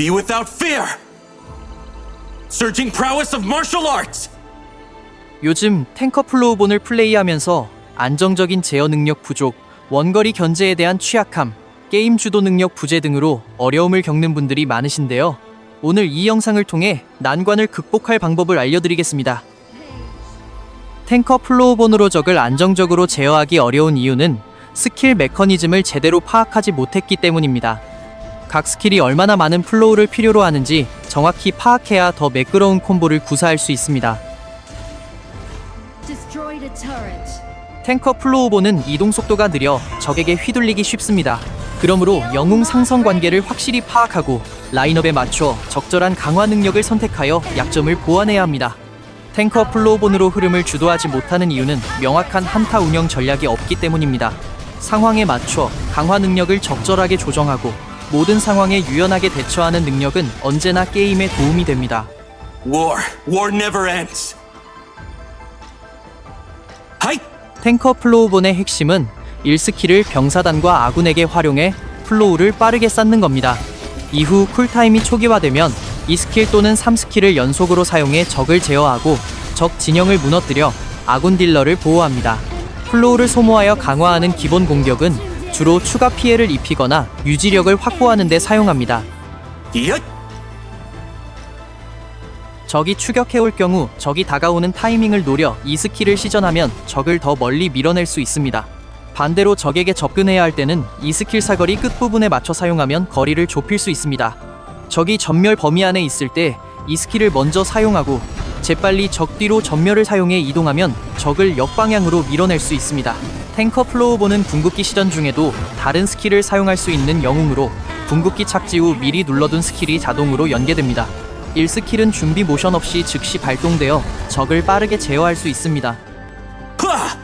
Be without fear! Surging prowess of martial arts! 요즘 탱커 플로우본을 플레이하면서 안정적인 제어 능력 부족, 원거리 견제에 대한 취약함, 게임 주도 능력 부재 등으로 어려움을 겪는 분들이 많으신데요. 오늘 이 영상을 통해 난관을 극복할 방법을 알려드리겠습니다. 탱커 플로우본으로 적을 안정적으로 제어하기 어려운 이유는 스킬 메커니즘을 제대로 파악하지 못했기 때문입니다. 각 스킬이 얼마나 많은 플로우를 필요로 하는지 정확히 파악해야 더 매끄러운 콤보를 구사할 수 있습니다. 탱커 플로우본은 이동 속도가 느려 적에게 휘둘리기 쉽습니다. 그러므로 영웅 상성 관계를 확실히 파악하고 라인업에 맞춰 적절한 강화 능력을 선택하여 약점을 보완해야 합니다. 탱커 플로우본으로 흐름을 주도하지 못하는 이유는 명확한 한타 운영 전략이 없기 때문입니다. 상황에 맞춰 강화 능력을 적절하게 조정하고 모든 상황에 유연하게 대처하는 능력은 언제나 게임에 도움이 됩니다. War. War never ends. 하이! 탱커 플로우본의 핵심은 1스킬을 병사단과 아군에게 활용해 플로우를 빠르게 쌓는 겁니다. 이후 쿨타임이 초기화되면 2스킬 또는 3스킬을 연속으로 사용해 적을 제어하고 적 진영을 무너뜨려 아군 딜러를 보호합니다. 플로우를 소모하여 강화하는 기본 공격은 주로 추가 피해를 입히거나 유지력을 확보하는 데 사용합니다. 얏! 적이 추격해올 경우 적이 다가오는 타이밍을 노려 이 스킬을 시전하면 적을 더 멀리 밀어낼 수 있습니다. 반대로 적에게 접근해야 할 때는 이 스킬 사거리 끝부분에 맞춰 사용하면 거리를 좁힐 수 있습니다. 적이 전멸 범위 안에 있을 때 이 스킬을 먼저 사용하고 재빨리 적 뒤로 전멸을 사용해 이동하면 적을 역방향으로 밀어낼 수 있습니다. 탱커 플로우보는 궁극기 시전 중에도 다른 스킬을 사용할 수 있는 영웅으로 궁극기 착지 후 미리 눌러둔 스킬이 자동으로 연계됩니다. 1스킬은 준비 모션 없이 즉시 발동되어 적을 빠르게 제어할 수 있습니다. 하!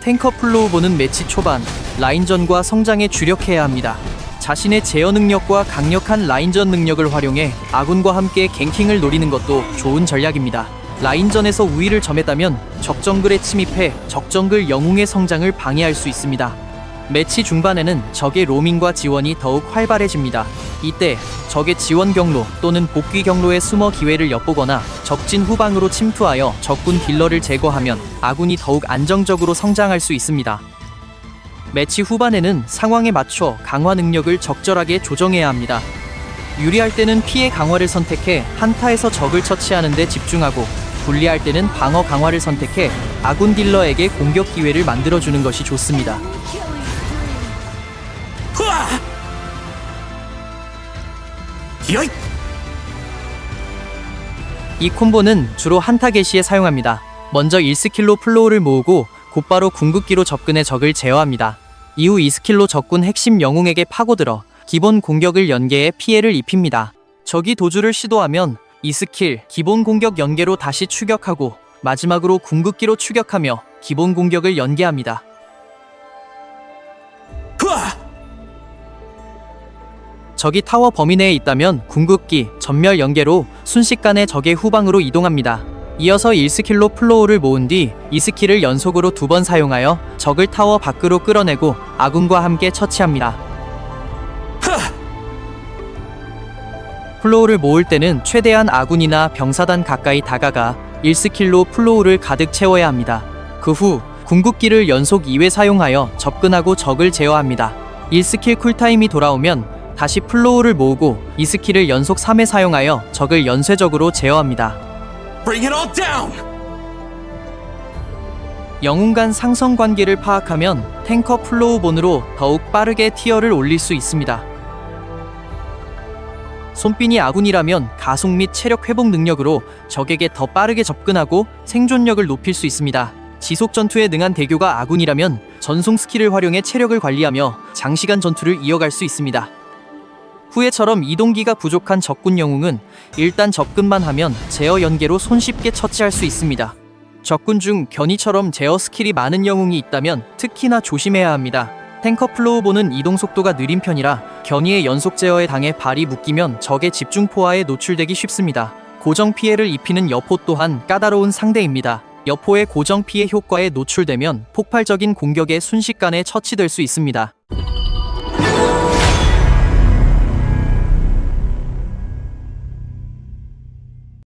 탱커 플로우보는 매치 초반 라인전과 성장에 주력해야 합니다. 자신의 제어 능력과 강력한 라인전 능력을 활용해 아군과 함께 갱킹을 노리는 것도 좋은 전략입니다. 라인전에서 우위를 점했다면 적정글에 침입해 적정글 영웅의 성장을 방해할 수 있습니다. 매치 중반에는 적의 로밍과 지원이 더욱 활발해집니다. 이때 적의 지원 경로 또는 복귀 경로에 숨어 기회를 엿보거나 적진 후방으로 침투하여 적군 딜러를 제거하면 아군이 더욱 안정적으로 성장할 수 있습니다. 매치 후반에는 상황에 맞춰 강화 능력을 적절하게 조정해야 합니다. 유리할 때는 피해 강화를 선택해 한타에서 적을 처치하는 데 집중하고 불리할 때는 방어 강화를 선택해 아군 딜러에게 공격 기회를 만들어주는 것이 좋습니다. 이 콤보는 주로 한타 개시에 사용합니다. 먼저 1스킬로 플로우를 모으고 곧바로 궁극기로 접근해 적을 제어합니다. 이후 2스킬로 적군 핵심 영웅에게 파고들어 기본 공격을 연계해 피해를 입힙니다. 적이 도주를 시도하면 2스킬 기본 공격 연계로 다시 추격하고 마지막으로 궁극기로 추격하며 기본 공격을 연계합니다. 적이 타워 범위 내에 있다면 궁극기, 전멸 연계로 순식간에 적의 후방으로 이동합니다. 이어서 1스킬로 플로우를 모은 뒤 2스킬을 연속으로 두 번 사용하여 적을 타워 밖으로 끌어내고 아군과 함께 처치합니다. 하! 플로우를 모을 때는 최대한 아군이나 병사단 가까이 다가가 1스킬로 플로우를 가득 채워야 합니다. 그 후 궁극기를 연속 2회 사용하여 접근하고 적을 제어합니다. 1스킬 쿨타임이 돌아오면 다시 플로우를 모으고 2스킬을 연속 3회 사용하여 적을 연쇄적으로 제어합니다. Bring it all down! 영웅 간 상성 관계를 파악하면 탱커 플로우본으로 더욱 빠르게 티어를 올릴 수 있습니다. 손빈이 아군이라면 가속 및 체력 회복 능력으로 적에게 더 빠르게 접근하고 생존력을 높일 수 있습니다. 지속 전투에 능한 대교가 아군이라면 전송 스킬을 활용해 체력을 관리하며 장시간 전투를 이어갈 수 있습니다. 후에처럼 이동기가 부족한 적군 영웅은 일단 접근만 하면 제어 연계로 손쉽게 처치할 수 있습니다. 적군 중 견이처럼 제어 스킬이 많은 영웅이 있다면 특히나 조심해야 합니다. 탱커 플로우보는 이동 속도가 느린 편이라 견이의 연속 제어에 당해 발이 묶이면 적의 집중 포화에 노출되기 쉽습니다. 고정 피해를 입히는 여포 또한 까다로운 상대입니다. 여포의 고정 피해 효과에 노출되면 폭발적인 공격에 순식간에 처치될 수 있습니다.